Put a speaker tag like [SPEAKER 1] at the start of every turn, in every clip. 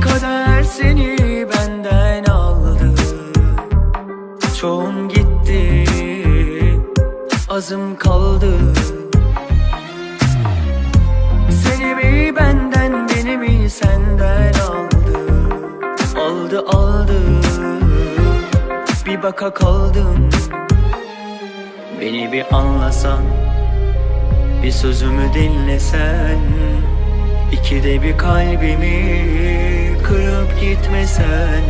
[SPEAKER 1] Kader seni benden aldı. Çoğun gitti Azım kaldı. Seni mi benden beni mi senden aldı? Aldı aldı. Bir baka kaldım. Beni bir anlasan Bir sözümü dinlesen İkide bir kalbimi gitmesen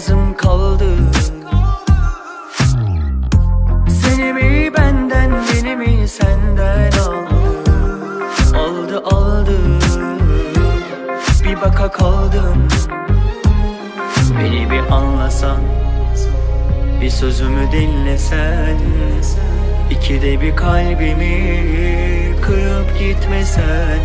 [SPEAKER 1] Azım kaldı. Seni mi benden beni mi senden aldı? Aldı aldı. Bir baka kaldım. Beni bir anlasan Bir sözümü dinlesen. İkide bir kalbimi kırıp gitmesen